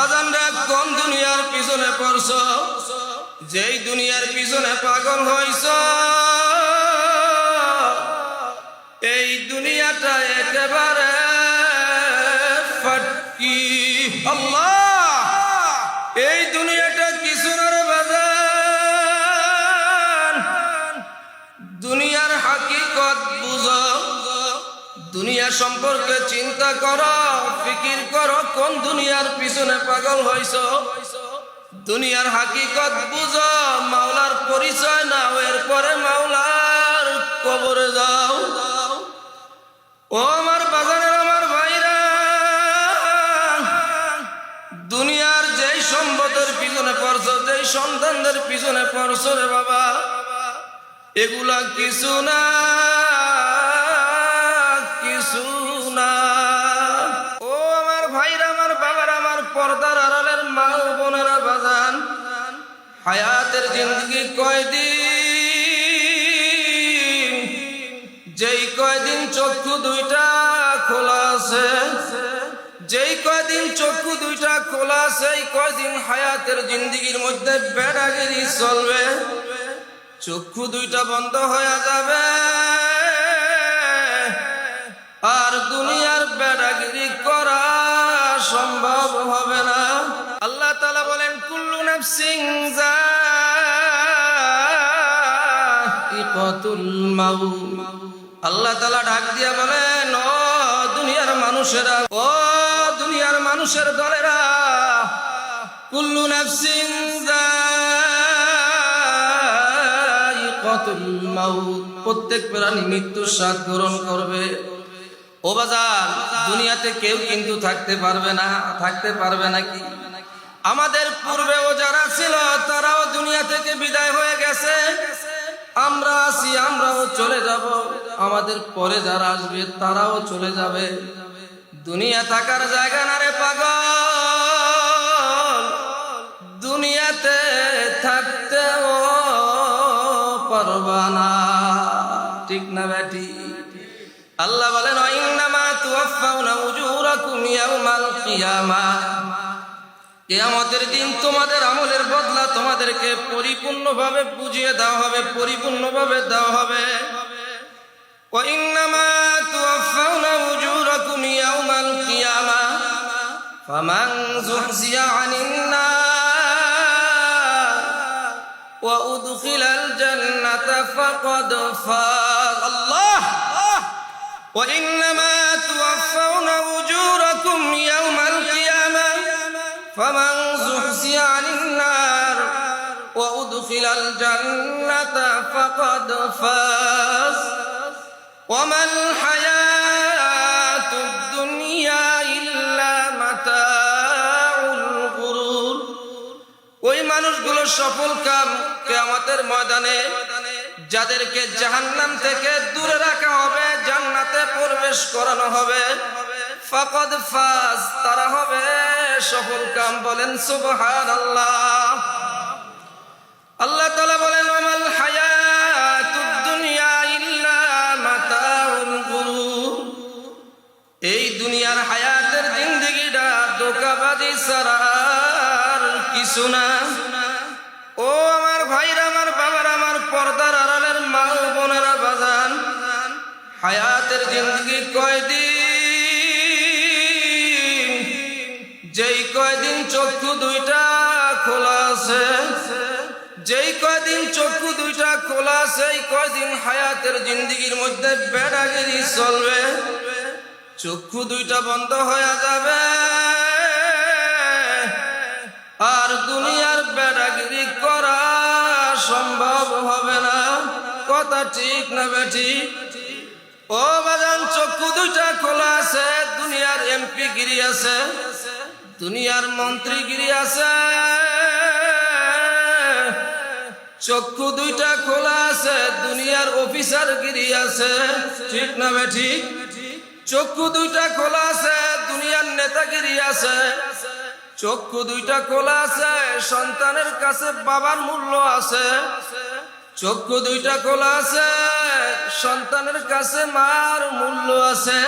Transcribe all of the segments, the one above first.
বাজানরা কোন দুনিয়ার পিছনে পড়ছ? যেই দুনিয়ার পিছনে পাগল হইছ। এই দুনিয়াটা একেবারে সম্পর্কে চিন্তা করো, ফিকির করো, কোন দুনিয়ার পিছনে পাগল হইছ? দুনিয়ার হাকিকত বুঝো, মাওলার পরিচয় নাও, এরপরে মাওলার কবরে যাও। ও আমার বাজারের আমার ভাইরা, দুনিয়ার যেই সম্পদের পিছনে পড়ছ, যেই সন্তানদের পিছনে পড়ছ রে বাবা, এগুলা কিছু না। পর্দার আড়ালের মা বোনেরা বাজান। হায়াতের জিন্দগি কয়দিন? যেই কয়দিন চক্ষু দুইটা খোলা আছে, যেই কয়দিন চক্ষু দুইটা খোলা এই কয়দিন হায়াতের জিন্দগির মধ্যে বেড়াগিরি চলবে। চক্ষু দুইটা বন্ধ হয়ে যাবে। আর দুনিয়ার বেড়াগিরি করা আল্লাহ তালা বলেন, কুল্লু নাফসিং জাইকাতুল মাউত। আল্লাহ তালা ডাক দিয়া বলেন, ও দুনিয়ার মানুষেরা, ও দুনিয়ার মানুষের দলেরা, কুল্লু নাফসিং জাইকাতুল মাউত, প্রত্যেক প্রাণী মৃত্যুর স্বাদ গ্রহণ করবে। ও বাজার, দুনিয়াতে কেউ কিন্তু থাকতে পারবে না, থাকতে পারবে নাকি? আমাদের পূর্বেও যারা ছিল, তারাও দুনিয়া থেকে বিদায় হয়ে গেছে। আমরা আছি, আমরাও চলে যাব। আমাদের পরে যারা আসবে, তারাও চলে যাবে। দুনিয়া থাকার জায়গা না রে পাগল। দুনিয়াতে থাকতেও পারবা না। ঠিক না বেটি আল্লাহ বলেন ইন্নামা তুওয়াফাউনা উজুরাকুম ইয়াউমাল কিয়ামা। কিয়ামতের দিন তোমাদের আমলের বদলা তোমাদেরকে পরিপূর্ণভাবে বুঝিয়ে দেওয়া হবে পরিপূর্ণভাবে দেওয়া হবে وإنما توفون أجوركم يوم فمن زحزح عن النار وأدخل الجنة فقد فاز وما الحياة الدنيا إلا متاع الغرور ওই মানুষগুলো সফল কাম কেয়ামতের ময়দানে যাদেরকে জাহান্নাম থেকে দূরে রাখা হবে জান্নাতে প্রবেশ করানো হবে ফাকদ ফাজ, তারা হবে সফল কাম বলেন সুবহানাল্লাহ। আল্লাহ তাআলা বলেন আমাল হায়াতুদ দুনিয়া ইল্লা এই দুনিয়ার হায়াতের জিন্দেগিটা দোকাবাজি ছাড়া আর কিছু না। ও আমার ভাইরা, আমার বাবার, আমার পর্দার আড়ালের মা বোনেরা, বাজান, হায়াতের জিন্দগি কয়দিন দুইটা খোলা আছে। যেই কয়দিন চক্ষু দুইটা খোলা আছে, এই কয়দিন হায়াতের জিন্দগির মধ্যে বেড়াগিরি চলবে। চক্ষু দুইটা বন্ধ হয়ে যাবে। আর দুনিয়ার বেড়াগিরি করা সম্ভব হবে না। কথা ঠিক না বেঠি ও বাজান, চক্ষু দুইটা খোলা আছে, দুনিয়ার এমপি গিরি আছে। দুনিয়ার মন্ত্রী গিরি আছে। চক্ষু দুইটা খোলা আছে, দুনিয়ার অফিসার গিরি আছে। ঠিক না বেঠি চক্ষু দুইটা খোলা আছে, দুনিয়ার নেতাগিরি আছে। চক্ষু দুইটা খোলা আছে, সন্তানের কাছে বাবার মূল্য আছে। চক্ষু দুইটা খোলা আছে, সন্তানের কাছে মার মূল্য আছে।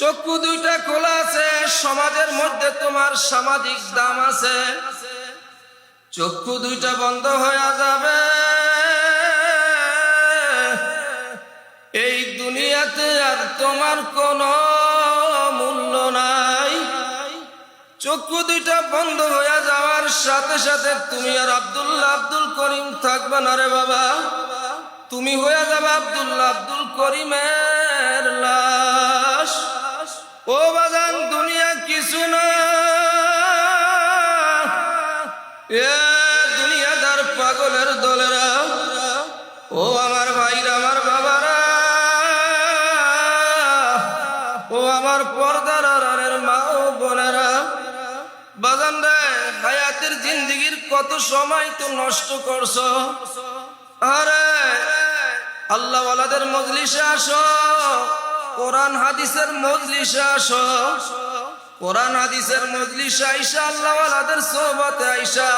চক্ষু দুইটা খোলা আছে, সমাজের মধ্যে তোমার সামাজিক দাম আছে। চক্ষু দুইটা বন্ধ হয়ে যাবে। এই দুনিয়াতে আর তোমার কোনো মূল্য নাই। চক্ষু দুইটা বন্ধ হয়ে যাওয়ার সাথে সাথে তুমি আর আব্দুল্লাহ আব্দুল করিম থাকবে না রে বাবা। তুমি হয়ে যাবে আব্দুল্লাহ আব্দুল করিমের বাজান রে, হায়াতের জিন্দিগির কত সময় তো নষ্ট করছ? আরে আল্লাহ ওয়ালাদের মজলিসে আসো, কোরআন হাদিসের মজলিসে আসো, কোরআন হাদিসের মজলিসে আইসা আল্লাহ ওয়ালাদের সোহবতে আইসা,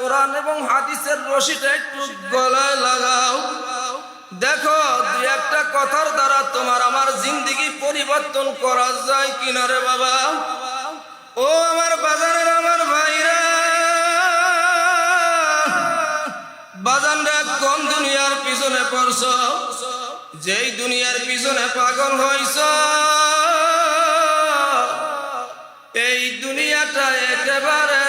কোরআন এবং হাদিসের রশিটা একটু গলায় লাগাও। দেখো, দুই একটা কথার দ্বারা তোমার আমার জিন্দিগি পরিবর্তন করা যায় কিনা রে কোন দুনিয়ার পিছনে পড়ছ যেই দুনিয়ার পিছনে পাগল হইছ এই দুনিয়াটা একেবারে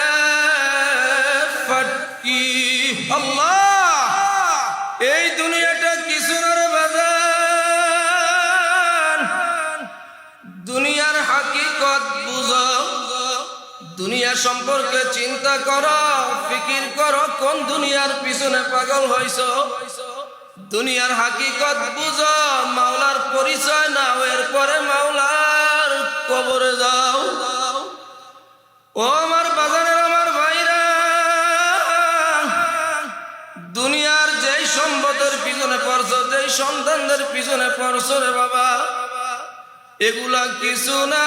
সম্পর্কে চিন্তা করো, ফিকির করো, কোন দুনিয়ার পিছনে পাগল হইছ? দুনিয়ার হাকিকত বুঝো, মাওলার পরিচয় নাও, এরপরে মাওলার কবরে যাও। ও আমার বাজারের আমার ভাইরা, দুনিয়ার যেই সম্পদের পিছনে পড়ছ, যেই সন্তানদের পিছনে পড়ছ রে বাবা, এগুলা কিছু না।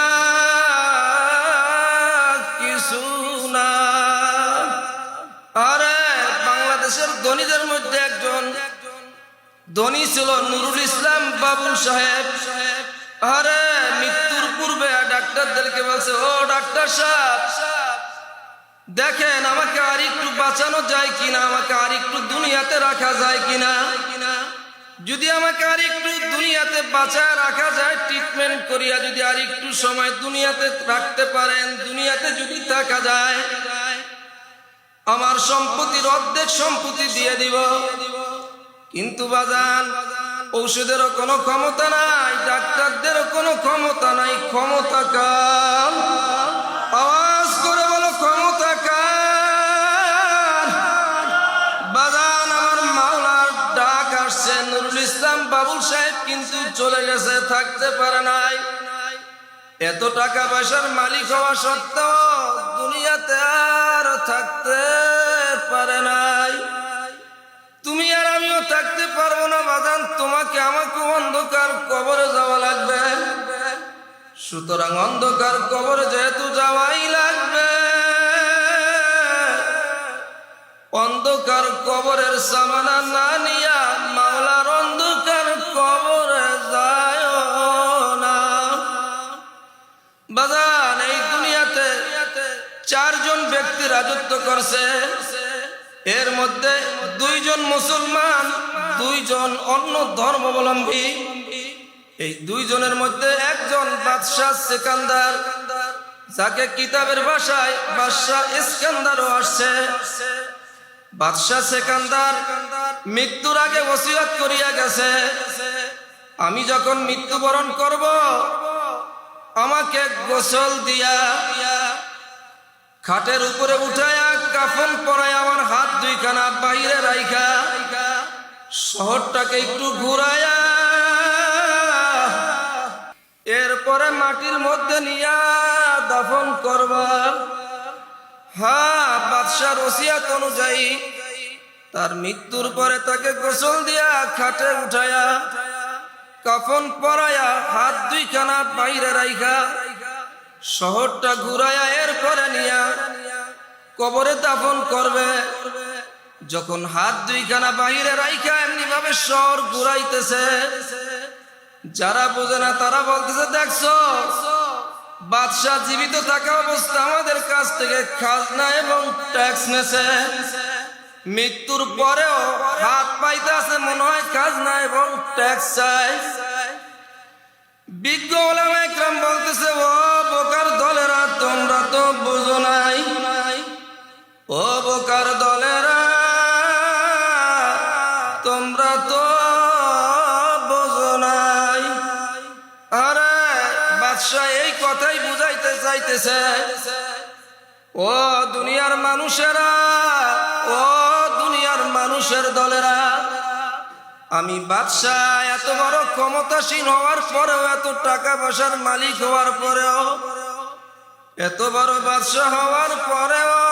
ধনীদের মধ্যে একজন ধনী ছিল নুরুল ইসলাম বাবুল সাহেব। আরে, মৃত্যুর পূর্বে ডাক্তারদেরকে বলছে, ও ডাক্তার সাহেব, দেখেন আমাকে আর একটু বাঁচানো যায় কিনা, আমাকে আর একটু দুনিয়াতে রাখা যায় কিনা? যদি আমাকে আর একটু দুনিয়াতে বাঁচায় রাখা যায় ট্রিটমেন্ট করিয়া যদি আর একটু সময় দুনিয়াতে রাখতে পারেন, দুনিয়াতে যদি থাকা যায় আমার সম্পত্তির অর্ধেক সম্পত্তি দিয়ে দিব। কিন্তু বাজান, ঔষধেরও কোনো ক্ষমতা নাই, ডাক্তারদেরও কোনো ক্ষমতা নাই, ক্ষমতা কাল আওয়াজ করে বলো, ক্ষমতা কাল বাজান, আমার মাওলার ডাক আসছে, নুরুল ইসলাম বাবুল সাহেব কিন্তু চলে গেছে, থাকতে পারে নাই। এত টাকা পয়সার মালিক হওয়া সত্ত্বেও দুনিয়াতে আর থাকতে পারে নাই। তুমি আর আমিও থাকতে পারব না বাজান, তোমাকে আমাকে অন্ধকার কবরে যাওয়া লাগবে। সুতরাং অন্ধকার কবরে যেহেতু যাওয়াই লাগবে, অন্ধকার কবরের সামানা না নিয়া রাজত্ব করছে। এর মধ্যে দুইজন মুসলমান, দুইজন অন্য ধর্মাবলম্বী। এই দুইজনের মধ্যে একজন বাদশাহ সেকান্দার, যাকে কিতাবের ভাষায় বাদশাহ ইস্কান্দারও আসছে। বাদশাহ সেকান্দার মৃত্যুর আগে ওসিয়ত করিয়া গেছে। আমি যখন মৃত্যুবরণ করব, আমাকে গোসল দিয়া খাটের উপরে উঠায়া কাফন পরায় আমার হাত দুইখানা বাইরে রাইখা। শহরটাকে একটু ঘুরায়া। এরপরে মাটির মধ্যে নিয়া দাফন করবা হ্যাঁ বাদশার ওসিয়াত অনুযায়ী তার মৃত্যুর পরে তাকে গোসল দিয়া খাটে উঠায়া, কাফন পরায়া হাত দুইখানা বাইরে রাইখা। শহরটা ঘুরায়া এরপরে নিয়া কবরে দাফন করবে। যখন হাত দুইখানা বাহিরে রাইখা এমনি ভাবে শহর ঘুরাইতেছে, যারা বোঝে না তারা বলতেছে, দেখছ, বাদশাহ জীবিত থাকা অবস্থা আমাদের কাছ থেকে খাজনা এবং ট্যাক্স নেছে। মৃত্যুর পরেও হাত পাইতে আছে মনে হয় খাজনা এবং ট্যাক্স চাই। বিজ্ঞ ওলামা একরাম বলতেছে, ও বোকার দলেরা, তোমরা তো বুঝো নাই বোকার দলেরা, তোমরা তো বোঝো নাই। আরে, বাদশাহ এই কথাই বুঝাইতে চাইতেছে। ও দুনিয়ার মানুষেরা, ও দুনিয়ার মানুষের দলেরা, আমি বাদশাহ এত বড় ক্ষমতাসীন হওয়ার পরেও, এত টাকা পয়সার মালিক হওয়ার পরেও, এত বড় বাদশাহ হওয়ার পরেও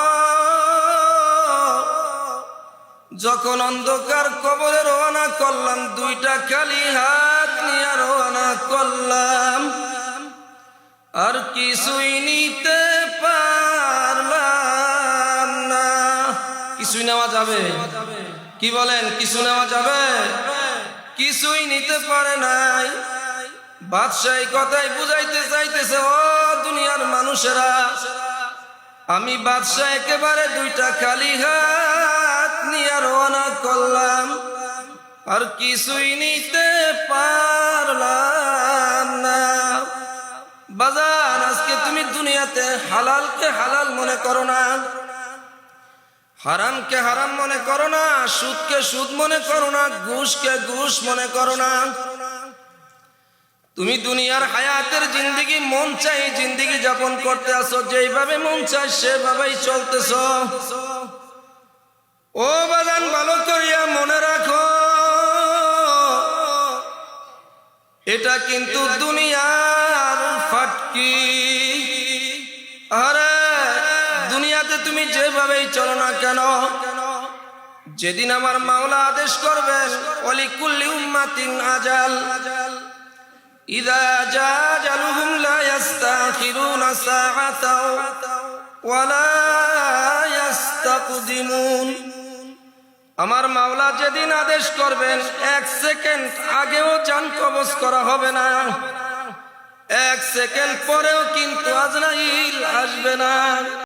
যখন অন্ধকার কবরে রওনা করলাম, দুইটা খালি হাত নিয়ে রওনা করলাম। আর কিছুই নিতে পারলাম না। কিছুই নেওয়া যাবে? কি বলেন কিছু নেওয়া যাবে? কিছুই নিতে পারে নাই। বাদশাহ কথাই বুঝাইতে চাইতেছে, ও দুনিয়ার মানুষেরা, আমি বাদশাহ একেবারে দুইটা খালি হাত নিয়ে রওনা করলাম, আর কিছুই নিতে পারলাম না। বাজার, আজকে তুমি দুনিয়াতে হালালকে হালাল মনে করো না, হারামকে হারাম মনে করো না, সুদকে সুদ মনে করো না, ঘুষকে ঘুষ মনে করো না। তুমি দুনিয়ার হায়াতের জিন্দিগি, মন চাই জিন্দিগি যাপন করতে আসো, যেইভাবে মন চাই সেভাবেই চলতেছ। ও বাগান ভালো করিয়া মনে রাখো। এটা কিন্তু দুনিয়ার ফাটকি। আরে, দুনিয়াতে তুমি যেভাবেই চলো না কেন, যেদিন আমার মাওলা আদেশ করবেন অলিকুল্লি উম্মাতিন আজাল। ইদা জাজালুহুম লা ইস্তাখিরুনা সাআতাও ওয়ালা ইস্তাকদিমুন আমার মাওলা যেদিন আদেশ করবেন, এক সেকেন্ড আগেও যান কবজ করা হবে না। এক সেকেন্ড পরেও কিন্তু আজরাইল আসবে না।